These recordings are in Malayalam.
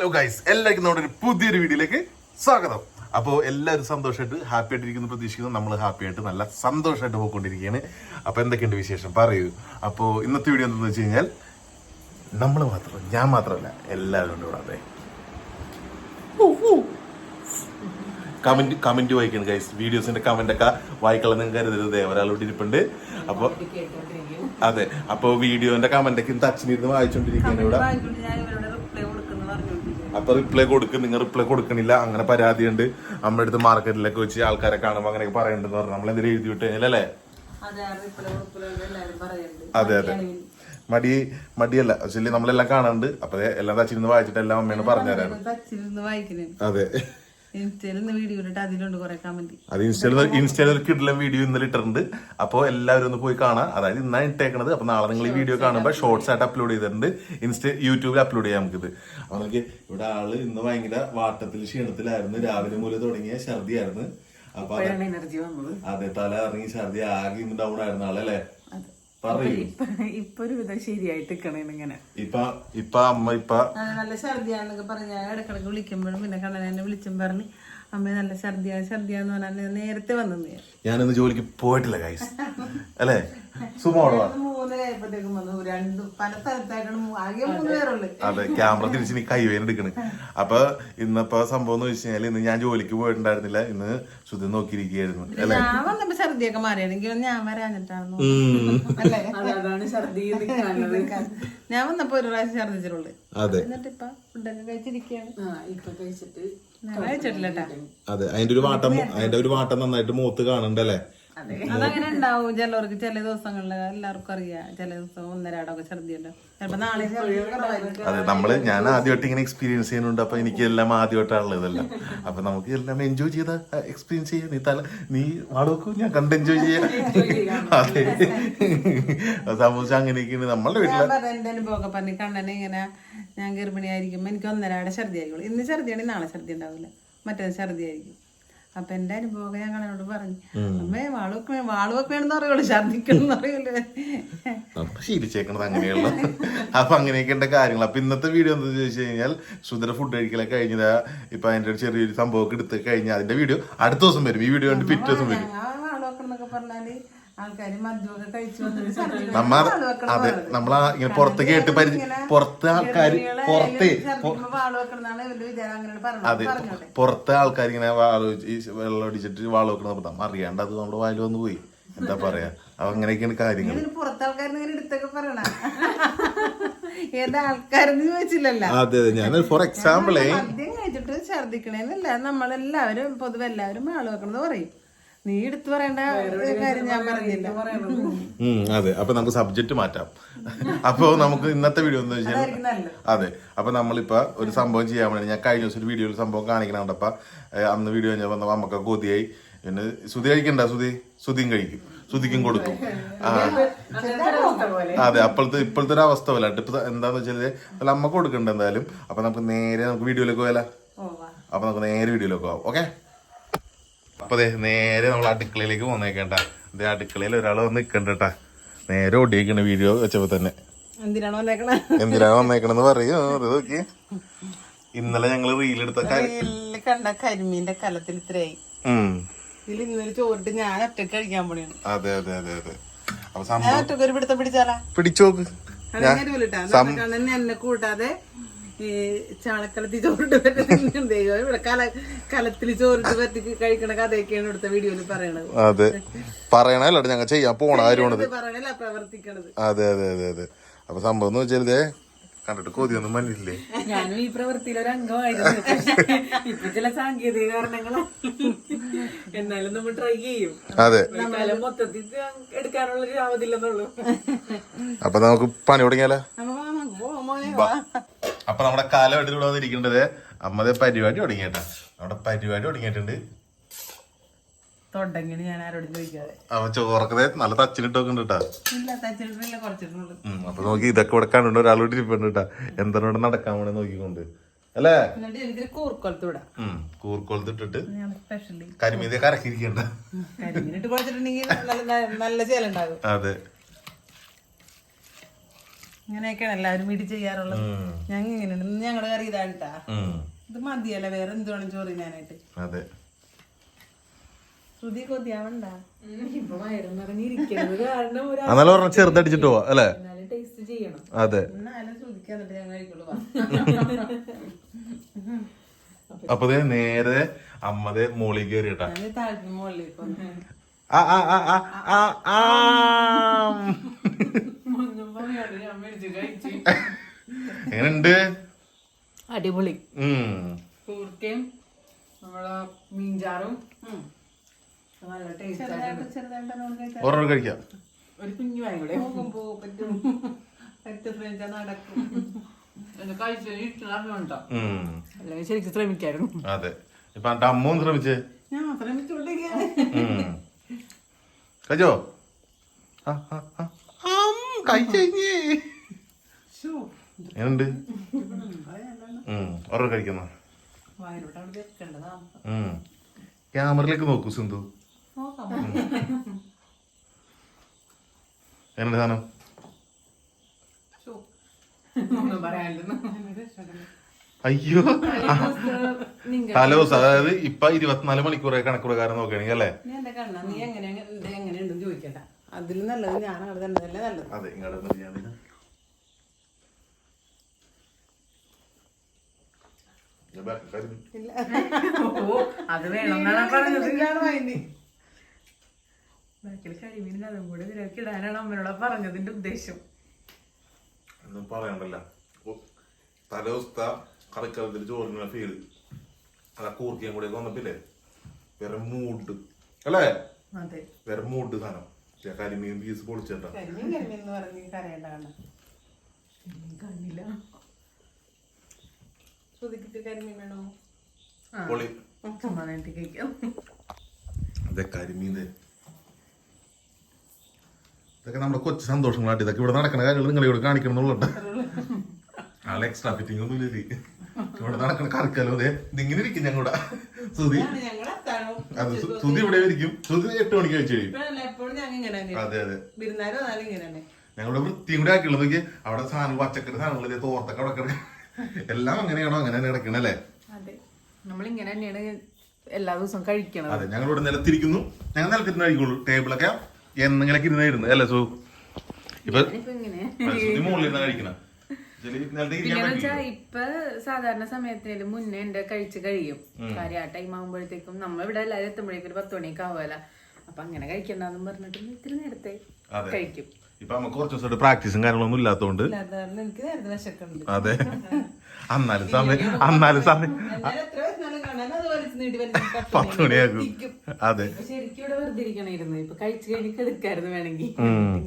ഹലോ ഗൈസ് എല്ലാവർക്കും നമ്മുടെ ഒരു പുതിയൊരു വീഡിയോയിലേക്ക് സ്വാഗതം. അപ്പോൾ എല്ലാവരും സന്തോഷമായിട്ട് ഹാപ്പി ആയിട്ടിരിക്കുന്നു പ്രതീക്ഷിക്കുന്നു. നമ്മൾ ഹാപ്പി ആയിട്ട് നല്ല സന്തോഷമായിട്ട് പോയിക്കൊണ്ടിരിക്കുകയാണ്. അപ്പോൾ എന്തൊക്കെയുണ്ട് വിശേഷം? പറയൂ. അപ്പോൾ ഇന്നത്തെ വീഡിയോ എന്താണെന്ന് വെച്ച് കഴിഞ്ഞാൽ നമ്മൾ മാത്രം ഞാൻ മാത്രമല്ല എല്ലാവരും ഉണ്ട് ഇവിടെ. കമന്റ് കമന്റ് വായിക്കണം ഗൈസ് വീഡിയോസിന്റെ കമന്റ് ഒക്കെ വായിക്കണം നിങ്ങൾക്ക് കരുതരുത്. ഒരാളോട് ഇരിപ്പുണ്ട്. അപ്പോൾ അതെ. അപ്പോൾ വീഡിയോന്റെ കമന്റ് ഒക്കെ ഇന്ന് അച്ഛനിരുന്ന് വായിച്ചോണ്ടിരിക്കുകയാണ് ഇവിടെ. അപ്പൊ റിപ്ലൈ കൊടുക്കും നിങ്ങൾ റിപ്ലൈ കൊടുക്കണില്ല അങ്ങനെ പരാതിയുണ്ട്. നമ്മുടെ അടുത്ത് മാർക്കറ്റിലൊക്കെ വെച്ച് ആൾക്കാരെ കാണുമ്പോൾ അങ്ങനെയൊക്കെ പറയണ്ടെന്ന് പറഞ്ഞു. നമ്മൾ എന്തെങ്കിലും എഴുതി വിട്ട് കഴിഞ്ഞാൽ അല്ലേ? അതെ അതെ മടി മടിയല്ല. ശരി നമ്മളെല്ലാം കാണുന്നുണ്ട് അപ്പൊ എല്ലാം തച്ചിരുന്ന് വായിച്ചിട്ട് എല്ലാം അമ്മയാണ് പറഞ്ഞുതരാണ് വായിക്കണേ. അതെ. അത് ഇൻസ്റ്റയിൽ ഇൻസ്റ്റയിൽ ഒരു വീഡിയോ ഇന്നലെ ഇട്ടിട്ടുണ്ട്. അപ്പോൾ എല്ലാവരും ഒന്ന് പോയി കാണാം. അതായത് ഇന്നാണ് ഇട്ടേക്കണത്. അപ്പൊ നാളെ നിങ്ങൾ ഈ വീഡിയോ കാണുമ്പോൾ ഷോർട്സ് ആയിട്ട് അപ്ലോഡ് ചെയ്തിട്ടുണ്ട്. ഇൻസ്റ്റ യൂട്യൂബിൽ അപ്ലോഡ് ചെയ്യാം നമുക്കിത്. അപ്പൊ നമുക്ക് ഇവിടെ ആൾ ഇന്ന് ഭയങ്കര വാട്ടത്തിൽ ക്ഷീണത്തിലായിരുന്നു. രാവിലെ മുതൽ തുടങ്ങിയ ഛർദിയായിരുന്നു. അപ്പൊ അത്. തല ഇറങ്ങി ഛർദി ആകെ ഇന്ന് ഡൗൺ ആയിരുന്നു ആളല്ലേ ഇപ്പൊ ഇപ്പൊ ഒരു വിധം ശരിയായിട്ട് ഇങ്ങനെ. ഇപ്പൊ ഇപ്പൊ അമ്മ ഇപ്പൊ. ആ, നല്ല ഛർദിയാണെന്നൊക്കെ പറഞ്ഞ ഇടക്കിടക്ക് വിളിക്കുമ്പോഴും പിന്നെ കണ്ണൻ എന്നെ വിളിച്ചും പറഞ്ഞ് അമ്മ നല്ല ഛർദിയാണ് ഛർദിയാന്ന് പറഞ്ഞാൽ നേരത്തെ വന്നു ഞാനിന്ന് ജോലിക്ക് പോയിട്ടില്ല ഗൈസ് അല്ലേ? സുമോളോ? മൂന്നരയായപ്പോഴത്തേക്കും വന്നു. രണ്ടു പല സ്ഥലത്തായിട്ടാണ് ആകെ മൂന്ന് പേരുള്ളു. അതെ ക്യാമറ തിരിച്ച് നീ കൈ എടുക്കണ്. അപ്പൊ ഇന്നിപ്പോ സംഭവം എന്ന് വെച്ച് കഴിഞ്ഞാൽ ഇന്ന് ഞാൻ ജോലിക്ക് പോയിട്ടുണ്ടായിരുന്നില്ല. ഇന്ന് ശുദ്ധി നോക്കിയിരിക്കുകയായിരുന്നു. അല്ലെ? ഞാൻ വന്നപ്പോ ഛർദിയൊക്കെ മാറിയാണെങ്കിൽ ഞാൻ വരാഞ്ഞിട്ടാണ് ഞാൻ വന്നപ്പോ ഒരു പ്രാവശ്യം ഛർദിച്ചിട്ടുള്ളു അതെ. എന്നിട്ട് ഇപ്പൊ ഫുഡൊക്കെ കഴിച്ചിരിക്കുകയാണ്. ആ ഇപ്പൊ കഴിച്ചിട്ട് അതെ അതിന്റെ ഒരു വാട്ടം അതിന്റെ ഒരു വാട്ടം നന്നായിട്ട് മൂത്ത് കാണണ്ടല്ലേ? അതങ്ങനെ ഉണ്ടാവും. ചിലവർക്ക് ചില ദിവസങ്ങളിൽ എല്ലാവർക്കും അറിയാം. ചില ദിവസം ഒന്നരാടൊക്കെ ഛർദി ഉണ്ടാവും ചിലപ്പോ നാളെ അതെ നമ്മൾ ഞാൻ ആദ്യമായിട്ട് ഇങ്ങനെ എക്സ്പീരിയൻസ് ചെയ്യുന്നുണ്ട്. അപ്പൊ എനിക്ക് എല്ലാം ആദ്യമായിട്ടാണല്ലോ ഇതെല്ലാം. അപ്പൊ നമുക്ക് എല്ലാം എൻജോയ് ചെയ്ത എക്സ്പീരിയൻസ് ചെയ്യാം. നീ തല നീ വാടോക്കൂ ഞാൻ കണ്ട് എൻജോയ് ചെയ്യാം. അതെ. സമൂസ അങ്ങനെയൊക്കെയാണ് നമ്മളുടെ പറഞ്ഞ എന്റെ അനുഭവമൊക്കെ പറഞ്ഞു കണ്ണനെ ഇങ്ങനെ ഞാൻ ഗർഭിണിയായിരിക്കുമ്പോ എനിക്ക് ഒന്നരാടെ ഛർദി ആയിരിക്കുള്ളൂ ഇന്ന് ഛർദിയാണെങ്കിൽ നാളെ ഛർദി ഉണ്ടാവില്ല. മറ്റേ ഛർദി ആയിരിക്കും അപ്പൊ എന്റെ അനുഭവമൊക്കെ ഞാൻ കണ്ണനോട് പറഞ്ഞു അമ്മേ വാളുവൊക്കെ വാളുവൊക്കെ വേണമെന്ന് പറയുള്ളൂ ഛർദിക്കണം എന്ന് അപ്പൊ ശീലിച്ചേക്കണത് അങ്ങനെയുള്ള അപ്പൊ അങ്ങനെയൊക്കെ കാര്യങ്ങൾ അപ്പൊ ഇന്നത്തെ വീഡിയോ എന്താ ചോദിച്ചു കഴിഞ്ഞാൽ സുന്ദര ഫുഡ് കഴിക്കലൊക്കെ കഴിഞ്ഞതാ ഇപ്പൊ അതിന്റെ ഒരു ചെറിയൊരു സംഭവമൊക്കെ എടുത്ത് കഴിഞ്ഞാൽ അതിന്റെ വീഡിയോ അടുത്ത ദിവസം വരും ഈ വീഡിയോ കണ്ട് പിറ്റേ ദിവസം വരും ആ എന്നൊക്കെ പറഞ്ഞാൽ നമ്മ അതെ നമ്മളാ ഇങ്ങനെ പുറത്ത് കേട്ട് പരി പുറത്ത് ആൾക്കാർ പുറത്തേ അതെ പുറത്തെ ആൾക്കാർ ഇങ്ങനെ വാള ഈ വെള്ളം അടിച്ചിട്ട് വാൾ വെക്കണത് നമ്മ അറിയാണ്ട് അത് നമ്മുടെ വായിൽ വന്നു പോയി. എന്താ പറയാ? അപ്പൊ അങ്ങനെയൊക്കെയാണ് കാര്യങ്ങൾ അതെ അതെ. ഞാൻ ഫോർ എക്സാമ്പിളേ മദ്യം കഴിച്ചിട്ട് ഛർദിക്കണേന്നല്ല നമ്മളെല്ലാവരും പൊതുവെ എല്ലാവരും വാൾ വെക്കണത് പറയും. നീ എടുത്തു പറയേണ്ട കാര്യം ഞാൻ പറഞ്ഞില്ല. അതെ. അപ്പൊ നമുക്ക് സബ്ജക്ട് മാറ്റാം. അപ്പൊ നമുക്ക് ഇന്നത്തെ വീഡിയോ എന്ന് വെച്ചാൽ അതെ. അപ്പൊ നമ്മളിപ്പോ ഒരു സംഭവം ചെയ്യാൻ വേണ്ടി ഞാൻ കഴിഞ്ഞ ദിവസം ഒരു വീഡിയോയിൽ സംഭവം കാണിക്കണപ്പ അന്ന് വീഡിയോ ഞാൻ വന്നപ്പോ നമുക്ക് കൊതിയായി. പിന്നെ സുതി കഴിക്കണ്ട സുതി സുതിയും കഴിക്കും. സുതിക്കും കൊടുക്കും. ആ. അതെ അപ്പോഴത്തെ ഇപ്പോഴത്തെ ഒരു അവസ്ഥ പോലെ. ഇപ്പൊ എന്താന്ന് വെച്ചാൽ അല്ല അമ്മ കൊടുക്കണ്ട എന്തായാലും. അപ്പൊ നമുക്ക് നേരെ നമുക്ക് വീഡിയോയിലേക്ക് പോയാലോ? ഓ വാ അപ്പൊ നമുക്ക് നേരെ വീഡിയോയിലേക്ക് പോവാം. ഓക്കെ അപ്പൊ അതെ നേരെ നമ്മൾ അടുക്കളയിലേക്ക് പോന്നേക്കണ്ട ദേ അടുക്കളയിൽ ഒരാൾ വന്ന് നിക്കണ്ടട്ടാ നേരെ ഒടിയിക്കണ വീഡിയോ വെച്ചപ്പോ തന്നെ. എന്തിനാണോ വന്നേക്കണ? എന്തിനാണ് വന്നേക്കണെന്ന് പറയൂ അത് നോക്കി. ഇന്നലെ ഞങ്ങൾ റീലെടുത്ത കണ്ട കരിമീന്റെ കലത്തിൽ ഇത്രയായി. ഉം. ഇതിൽ ഇന്നൊരു ചോറിട്ട് ഞാൻ ഒറ്റയ്ക്ക് കഴിക്കാൻ പോണിയാണ് അതെ അതെ അതെ അതെ. അപ്പൊ സംഭവം പിടിച്ചോക്ക്. കണ്ണൻ എന്നെ കൂട്ടാതെ ഈ ചാളക്കലത്തിൽ ചോറിട്ട് പറ്റി ദൈവം ഇവിടെ കല കലത്തിൽ ചോറിട്ട് പറ്റി കഴിക്കണ കഥയൊക്കെയാണ് ഇവിടുത്തെ വീഡിയോയിൽ പറയണത്. അതെ. പറയണല്ലോ ഞങ്ങൾ ചെയ്യാൻ പോണ കാര്യമാണത് പറയണല്ല പ്രവർത്തിക്കണത്. അതെ അതെ അതെ അതെ. അപ്പൊ സംഭവം എന്ന് വെച്ചാൽ ഇതേ കണ്ടിട്ട് കൊതിയൊന്നും മല്ലില്ലേ ഞാനും ഈ പ്രവൃത്തിയിൽ ഒരു അംഗമായിരുന്നു. ഇപ്പൊ ചില സാങ്കേതിക കാരണങ്ങളാ. എന്നാലും നമ്മൾ ട്രൈ ചെയ്യും. അതെ. മൊത്തത്തിൽ എടുക്കാനുള്ള ഒരു ആവതില്ലെന്നുള്ളൂ. അപ്പൊ നമുക്ക് പണി തുടങ്ങിയാലോ? അപ്പൊ നമ്മുടെ കാലമായിട്ട് ഇവിടെ വന്നിരിക്കേണ്ടത് അമ്മതെ പരിപാടി തുടങ്ങിയേട്ടാ. നമ്മുടെ പരിപാടി തുടങ്ങിയിട്ടുണ്ട്. ഞാൻ ആരോടും ചോദിക്കാതെ. അവൻ ചോറക്കതെ നല്ല തച്ചിനിട്ടൊക്കെ ഉണ്ട് ഇല്ല അപ്പൊ നോക്കി ഇതൊക്കെ ഇവിടെ കണ്ടുണ്ട് ഒരാളോട് ഇരിപ്പുണ്ട് കേട്ടാ. എന്താണ് ഇവിടെ നടക്കാൻ വേണ്ടി നോക്കിക്കൊണ്ട്. അല്ലേ? എന്നിട്ട് ഇട്ടിട്ട് കരിമീതെ കരക്കിരിക്കണ്ട. കരിമീനിട്ട് നല്ല നല്ല ചേലുണ്ടാകും. അതെ. ഇങ്ങനെയൊക്കെയാണ് എല്ലാവരും വീട്ടിൽ ചെയ്യാറുള്ളത്. ഞങ്ങൾ ഇങ്ങനെയാണ് ഞങ്ങളുടെ കറി ഇതാണ് കേട്ടാ ഇത് മതിയല്ല വേറെ എന്ത് വേണം ചോറ് ഞാനായിട്ട് അതെ. ശ്രുതി കൊതിയാവണ്ട എന്നാലും പറഞ്ഞ ചെറുതടിച്ചിട്ട് പോവാ അല്ലേ? എന്നാലും ടേസ്റ്റ് ചെയ്യണം. അതെ. അപ്പൊ നേരെ അമ്മതെ മോളിൽ മുകളിലേക്ക് വന്നു. ആ ആ ആ ആ ആ. എങ്ങനെയുണ്ട്? അടിപൊളി. കൂർക്കയും നമ്മളെ മീൻചാറും. നല്ല ടേസ്റ്റ് കഴിക്കാം. ഒരു കുഞ്ഞു വായൂടെ പോകുമ്പോ പറ്റും. പറ്റും ഫ്രഞ്ച നടക്കും. ശരിക്കും ശ്രമിക്കായിരുന്നു. അതെ. ഇപ്പൊ എന്റെ അമ്മ ഒന്ന് ശ്രമിച്ചേ. ഞാൻ ശ്രമിച്ചുകൊണ്ടിരിക്കുകയാണ് കഴിക്കുന്ന? ക്യാമറയിലേക്ക് നോക്കൂ സിന്ധു. എങ്ങനെ സാധനം? അയ്യോ. നിങ്ങൾ തലേ ദിവസം അതായത് ഇപ്പൊ ഇരുപത്തിനാല് മണിക്കൂറായി കണക്ക് പ്രകാരം നോക്കുകയാണെങ്കിൽ അല്ലേ? നീ എങ്ങനെ എങ്ങനെയുണ്ടെന്ന് ചോദിക്കട്ടെ. അതിൽ നല്ലത് ഞാൻ അവിടെ തന്നെ തന്നെ നല്ലത്. അതെ ഇങ്ങോട്ട് ഞാൻ ഇല്ല അത് വേണം. ബാക്കിൽ കരിമീൻ കൂടെ ഇതിലേക്ക് ഇടാനാണ് അമ്മനോട് പറഞ്ഞതിന്റെ ഉദ്ദേശം. ഒന്നും പറയണ്ടല്ല. ചോറിനുള്ള അതാ കൂർക്കിയും കൂടെ വന്നപ്പില്ലേ? വേറെ മൂഡ് അല്ലേ? അതെ. വേറെ മൂഡ് സാധനം. കരിമീൻ പീസ് പൊളിച്ചേട്ടാ. കരിമീൻ കരിമീൻ എന്ന് പറഞ്ഞ് കരയേണ്ട കണ്ട കണ്ണില്ല ശ്രുതിക്ക് കരിമീൻ വേണോ? പൊളി. സമാധാനത്തിൽ കഴിക്കാം. അതെ കരിമീൻ ദേ. ഇതൊക്കെ നമ്മുടെ കൊച്ചു സന്തോഷങ്ങളായിട്ട് ഇതൊക്കെ ഇവിടെ നടക്കുന്ന കാര്യങ്ങൾ നിങ്ങൾ ഇവിടെ കാണിക്കണം എന്നുള്ളത്. ആളെ എക്സ്ട്രാ ഫിറ്റിംഗ് ഒന്നും ഇല്ല ഇവിടെ നടക്കണ കറക്കല്ലോ അതെ ഇതിങ്ങനെ ഇരിക്കും ഞങ്ങളുടെ സുതി അത് സുതി സുധി ഇവിടെ ഇരിക്കും. സുതി എട്ട് മണിക്ക് കഴിച്ചു കഴിയും. ഇങ്ങനെ അതെ അതെ. വിരുന്നാരും വന്നാലും ഇങ്ങനെ തന്നെ ഞങ്ങളുടെ വൃത്തിയും കൂടെ ആക്കിയുള്ളത് നോക്കി അവിടെ സാധനം പച്ചക്കറി സാധനങ്ങൾ തോർത്തൊക്കെ അവിടെ എല്ലാം അങ്ങനെയാണോ? അങ്ങനെ തന്നെ കിടക്കണല്ലേ അതെ. നമ്മളിങ്ങനെ തന്നെയാണ് എല്ലാ ദിവസവും കഴിക്കണം അതെ ഞങ്ങൾ ഇവിടെ നിലത്തിരിക്കുന്നു. ഞങ്ങൾ നിലത്തിരുന്ന് കഴിക്കുള്ളൂ. ടേബിളൊക്കെ എന്നെങ്കിലൊക്കെ ഇരുന്നായിരുന്നു അല്ലേ സു? ഇപ്പൊ ഇങ്ങനെ കഴിക്കണം. സാധാരണ സമയത്തിനും മുന്നേ എന്റെ കഴിച്ച് കഴിയും. കാര്യം ആ ടൈം ആകുമ്പോഴത്തേക്കും നമ്മളിവിടെ എല്ലാവരും എത്തുമ്പോഴേക്കും ഒരു പത്ത് മണിയൊക്കെ ആവുമല്ല. അപ്പൊ അങ്ങനെ കഴിക്കണ്ടെന്നും പറഞ്ഞിട്ട് ഇത്തിരി നേരത്തെ അതെ. കഴിക്കും. ഇപ്പൊ നമുക്ക് കുറച്ച് ദിവസമായിട്ട് പ്രാക്ടീസും കാര്യങ്ങളൊന്നും ഇല്ലാത്തതുകൊണ്ട് എനിക്ക് നേരത്തെ വിശക്കുന്നുണ്ട്. അതെ. അന്നാലും സമയം അന്നാലും സമയം. പത്ത് മണിയാക്കും അതെ. ഇപ്പൊ ശരിക്കും ഇവിടെ വെറുതെ ഇരിക്കണായിരുന്നു ഇപ്പൊ കഴിച്ചു കഴിഞ്ഞ് കിടക്കായിരുന്നു ഇങ്ങനെ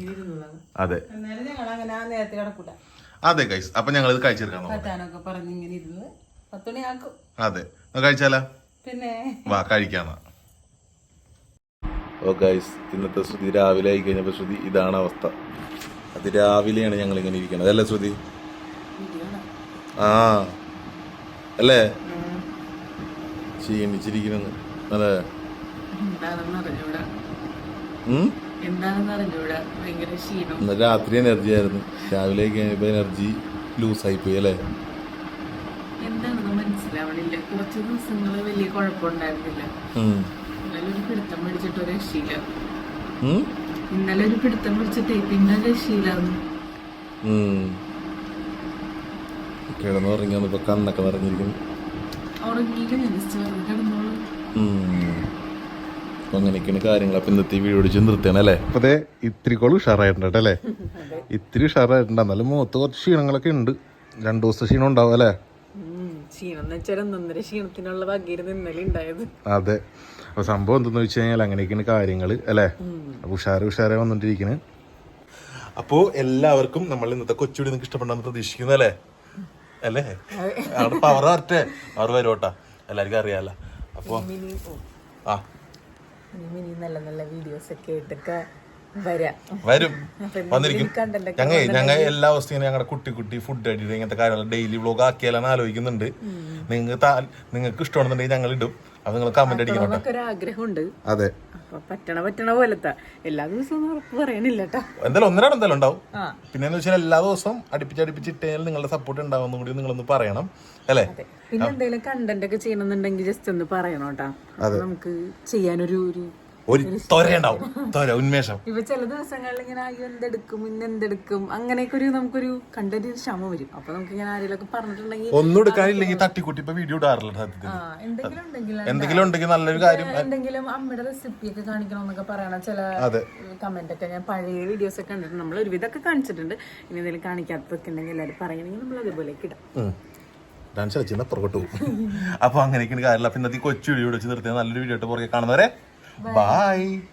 ഇരുന്നതാണ്. അതെ. അതെ ഗൈസ് അപ്പൊ ഞങ്ങൾ ഇത് കഴിച്ചെടുക്കാൻ അതെ. കഴിച്ചാലാ? പിന്നെ? വാ കഴിക്കാന്നാ. ഓ ഗൈസ് ഇന്നത്തെ ശ്രുതി രാവിലെ ആയി കഴിഞ്ഞപ്പോൾ ശ്രുതി ഇതാണ് അവസ്ഥ. അത് രാവിലെയാണ് ഞങ്ങൾ ഇങ്ങനെ ഇരിക്കുന്നത്. അല്ലേ ശ്രുതി? ആ. അല്ലേ? ക്ഷീണിച്ചിരിക്കുന്നു അല്ലേ ഇന്ന് രാത്രി എനർജി ആയിരുന്നു. രാവിലെ കഴിഞ്ഞപ്പോ എനർജി ലൂസായി പോയി അല്ലേ? എന്താണെന്ന് മനസ്സിലാവണില്ല. കുറച്ച് ദിവസങ്ങൾ വലിയ കുഴപ്പമുണ്ടായിരുന്നില്ല. ഇന്നലെ ഒരു പിടുത്തം പിടിച്ചിട്ട് ഒരു രക്ഷയില്ല. ഉം? ഇന്നലെ ഒരു പിടുത്തം പിടിച്ചിട്ടേ പിന്നെ കണ്ണൊക്കെ നിറഞ്ഞിരിക്കുന്നു. അങ്ങനെയൊക്കെയാണ് കാര്യങ്ങൾ. അപ്പൊ ഇന്നത്തെ വീഡിയോ അടിച്ച് അല്ലേ? ഇത്തിരി കോൾ ഉഷാറായിട്ടുണ്ട് അല്ലേ? ഇത്തിരി ഉഷാറായിട്ടുണ്ട്. എന്നാലും മുഖത്ത് കുറച്ച് ക്ഷീണങ്ങളൊക്കെ ഉണ്ട്. രണ്ടു ദിവസത്തെ ക്ഷീണം ഉണ്ടാവും അല്ലേ? ക്ഷീണം. എന്ന് വെച്ചാൽ ഒന്നൊന്നര ക്ഷീണത്തിനുള്ള വകയിരുന്ന് ഇന്നലെ ഉണ്ടായത്. അതെ. അപ്പൊ സംഭവം എന്തെന്ന് വെച്ച് കഴിഞ്ഞാൽ അങ്ങനെയൊക്കെയാണ് കാര്യങ്ങൾ അല്ലേ? അപ്പൊ ഉഷാറ് ഉഷാറെ വന്നോണ്ടിരിക്കണ്. അപ്പോ എല്ലാവർക്കും നമ്മൾ ഇന്നത്തെ കൊച്ചുകൂടി നിങ്ങൾക്ക് ഇഷ്ടപ്പെടാന്ന് പ്രതീക്ഷിക്കുന്നു അല്ലേ? അല്ലേ? അവിടെ പവർ വരട്ടെ? അവർ വരോട്ടാ എല്ലാവർക്കും അറിയാലോ. അപ്പൊ ആ. നല്ല നല്ല വീഡിയോസ് ഒക്കെ ആയിട്ടൊക്കെ വരാം. വരും. വന്നിരിക്കും. ഞങ്ങൾ ഞങ്ങൾ എല്ലാ അവസ്ഥയും ഞങ്ങളുടെ കുട്ടി കുട്ടി ഫുഡ് അടിയിട്ട് ഇങ്ങനത്തെ കാര്യങ്ങൾ ഡെയിലി വ്ലോഗ് ആക്കിയാലാണ് ആലോചിക്കുന്നുണ്ട്. നിങ്ങൾക്ക് നിങ്ങൾക്ക് ഇഷ്ടമാണെന്നുണ്ടെങ്കിൽ ഞങ്ങൾ ഇടും. അത് നിങ്ങൾ കമന്റ് അടിക്കണം അതെ. അപ്പൊ പറ്റണ പറ്റണ പോലത്തെ. എല്ലാ ദിവസവും ഉറപ്പ് പറയണില്ല കേട്ടോ എന്തായാലും ഒന്നരാട് എന്തായാലും ഉണ്ടാവും. പിന്നെ എന്ന് വെച്ചാൽ എല്ലാ ദിവസവും അടുപ്പിച്ച് അടുപ്പിച്ച് ഇട്ടാൽ നിങ്ങളുടെ സപ്പോർട്ട് ഉണ്ടാവുമെന്നും കൂടി നിങ്ങളൊന്ന് പറയണം. അല്ലേ? അതെ. പിന്നെ എന്തെങ്കിലും കണ്ടന്റ് ഒക്കെ ചെയ്യണമെന്നുണ്ടെങ്കിൽ ജസ്റ്റ് ഒന്ന് പറയണം കേട്ടോ നമുക്ക് ചെയ്യാനൊരു ഒരു ഒരു ഉണ്ടാവും. തൊര ഉന്മേഷം. ഇപ്പൊ ചില ദിവസങ്ങളിൽ ഇങ്ങനെ അയ്യോ എന്തെടുക്കും? ഇന്ന് എന്തെടുക്കും? അങ്ങനെയൊക്കെ ഒരു നമുക്കൊരു കണ്ടന്റ് ക്ഷമ വരും. അപ്പൊ നമുക്ക് ഇങ്ങനെ ആരെങ്കിലും പറഞ്ഞിട്ടുണ്ടെങ്കിൽ ഒന്നും എടുക്കാനില്ലെങ്കിൽ തട്ടിക്കൂട്ടി ഇപ്പൊ വീഡിയോ ഇടാറില്ല സത്യത്തിൽ. എന്തെങ്കിലും ഉണ്ടെങ്കിൽ എന്തെങ്കിലും ഉണ്ടെങ്കിൽ നല്ലൊരു കാര്യം. എന്തെങ്കിലും അമ്മയുടെ റെസിപ്പി ഒക്കെ കാണിക്കണം എന്നൊക്കെ പറയണ. ചില കമന്റ് ഒക്കെ ഞാൻ പഴയ വീഡിയോസ് ഒക്കെ കണ്ടിട്ടുണ്ട്. നമ്മൾ ഒരുവിധമൊക്കെ കാണിച്ചിട്ടുണ്ട്. ഇനി എന്തെങ്കിലും കാണിക്കാത്തതൊക്കെ ഉണ്ടെങ്കിൽ എല്ലാവരും പറയണമെങ്കിൽ നമ്മൾ അതുപോലെ ഇടാം. ഡാൻസ് കളിച്ചിരുന്ന പുറകോട്ട് പോകും. അപ്പൊ അങ്ങനെയൊക്കെയാണ് കാര്യമില്ല അപ്പൊ ഇന്നത്തെ കൊച്ചു വീഡിയോ വെച്ച് നിർത്തിയ നല്ലൊരു വീഡിയോ ആയിട്ട് പുറകെ കാണുന്നവരെ Bye. Bye.